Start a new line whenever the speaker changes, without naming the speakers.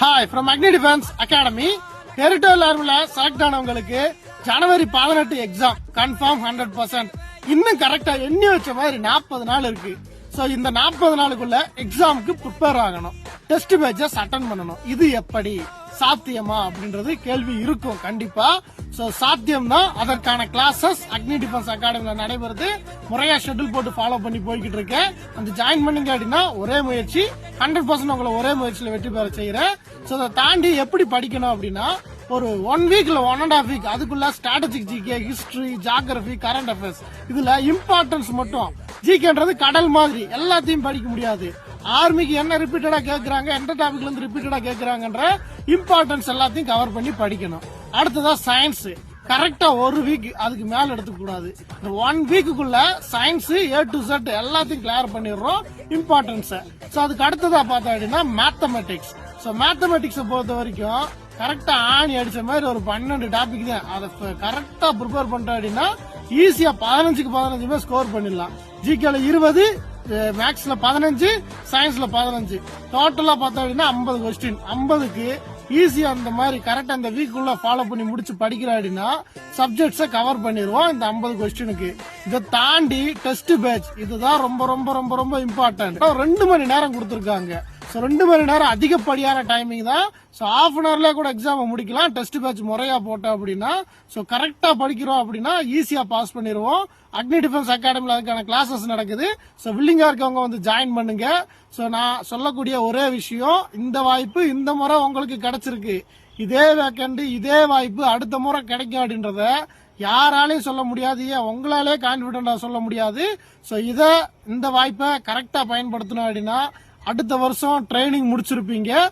Hi from Agni defence academy territorial ஆர்மில select ஆனவங்களுக்கு ஜனவரி பதினெட்டு எக்ஸாம் கன்ஃபார்ம் ஹண்ட்ரட் பர்சன்ட் இன்னும் கரெக்டா எண்ணி வச்ச மாதிரி நாற்பது நாள் இருக்கு. ஸோ இந்த நாற்பது நாளுக்குள்ள எக்ஸாமுக்கு ப்ரிப்பேர் ஆகணும். டெஸ்ட் பேட்சஸ் அட்டன் பண்ணணும். இது எப்படி? சாத்தியமா அப்படின்றது கேள்வி இருக்கும் கண்டிப்பா. சோ சாத்தியம் தான் அதற்கான கிளாஸஸ் அக்னி டிஃபென்ஸ் அகாடமில நடைபெறுது. முறையா ஷெட்யூல் போட்டு ஃபாலோ பண்ணி போய்கிட்டு இருக்கேன். அந்த ஜாயின் பண்ணீங்க அப்படின்னா ஒரே முயற்சி ஹண்ட்ரட் பர்சன்ட் உங்களை ஒரே முயற்சியில வெற்றி பெற செய்யறேன் சோ அதை தாண்டி எப்படி படிக்கணும் அப்படின்னா ஒரு ஒன் வீக்ல ஒன் அண்ட் ஆஃப் வீக் அதுக்குள்ள strategic GK history geography current affairs இதுல இம்பார்ட்டன்ஸ் மட்டும். ஜிகேன்றது கடல் மாதிரி எல்லாத்தையும் படிக்க முடியாது. ஆர்மிக்கு என்ன ரிப்பீட்டடா கேட்கறாங்க எந்த டாபிக்ல இருந்து ரிப்பீட்டடா கேட்கறாங்கன்ற இம்பார்ட்டன்ஸ் எல்லாத்தையும் கவர் பண்ணி படிக்கணும். அடுத்ததா சயின்ஸ் கரெக்டா ஒரு வீக் அதுக்கு மேல எடுத்துக்க கூடாது இந்த ஒன் வீக்குள்ள சயின்ஸ் ஏ டு செட் எல்லாத்தையும் கிளியர் பண்ணிடுறோம் இம்பார்ட்டன்ஸ் ஸோ அதுக்கு அடுத்ததா பார்த்தா அப்படின்னா மேத்தமெட்டிக்ஸ் ஸோ மேத்தமெட்டிக்ஸ் பொறுத்த வரைக்கும் கரெக்டா ஆணி அடிச்ச மாதிரி ஒரு பன்னெண்டு டாபிக் தான். அதை கரெக்டா ப்ரிப்பேர் பண்ணிட்டோம் அப்படின்னா ஈஸியா பதினஞ்சுக்கு பதினஞ்சுமே ஸ்கோர் பண்ணிடலாம். ஜிகேல இருபது மேக்ஸ்ல பதினஞ்சு சயின்ஸ்ல பதினஞ்சு. டோட்டலா பார்த்தோம் அப்படின்னா ஐம்பது கொஸ்டின் ஐம்பதுக்கு ஈஸியா அந்த மாதிரி கரெக்ட் அந்த வீக் உள்ள ஃபாலோ பண்ணி முடிச்சு படிக்கிற அப்படின்னா சப்ஜெக்ட்ஸை கவர் பண்ணிடுவோம் இந்த ஐம்பது கொஸ்டினுக்கு இதை தாண்டி டெஸ்ட் பேட்ச் இதுதான் ரொம்ப ரொம்ப ரொம்ப ரொம்ப இம்பார்ட்டன்ட் ரெண்டு மணி நேரம் கொடுத்துருக்காங்க. ஸோ ரெண்டு மணி நேரம் அதிகப்படியான டைமிங் தான். ஸோ ஆஃப் அன் ஹவர்லேயே கூட எக்ஸாமை முடிக்கலாம். டெஸ்ட் பேட்ச் முறையாக போட்டோம் அப்படின்னா ஸோ கரெக்டாக படிக்கிறோம் அப்படின்னா ஈஸியாக பாஸ் பண்ணிடுவோம். அக்னி டிஃபென்ஸ் அகாடமியில் அதுக்கான கிளாஸஸ் நடக்குது. ஸோ வில்லிங்காக இருக்கவங்க வந்து ஜாயின் பண்ணுங்க. ஸோ நான் சொல்லக்கூடிய ஒரே விஷயம் இந்த வாய்ப்பு இந்த முறை உங்களுக்கு கிடைச்சிருக்கு. இதே வேக்கண்ட் இதே வாய்ப்பு அடுத்த முறை கிடைக்கும் அப்படின்றத யாராலையும் சொல்ல முடியாது. ஏன்? உங்களாலே கான்ஃபிடென்ட்டாக சொல்ல முடியாது. ஸோ இதை இந்த வாய்ப்பை கரெக்டாக பயன்படுத்தணும் அப்படின்னா அடுத்த வருஷம் ட்ரைனிங் முடிச்சிருப்பீங்க.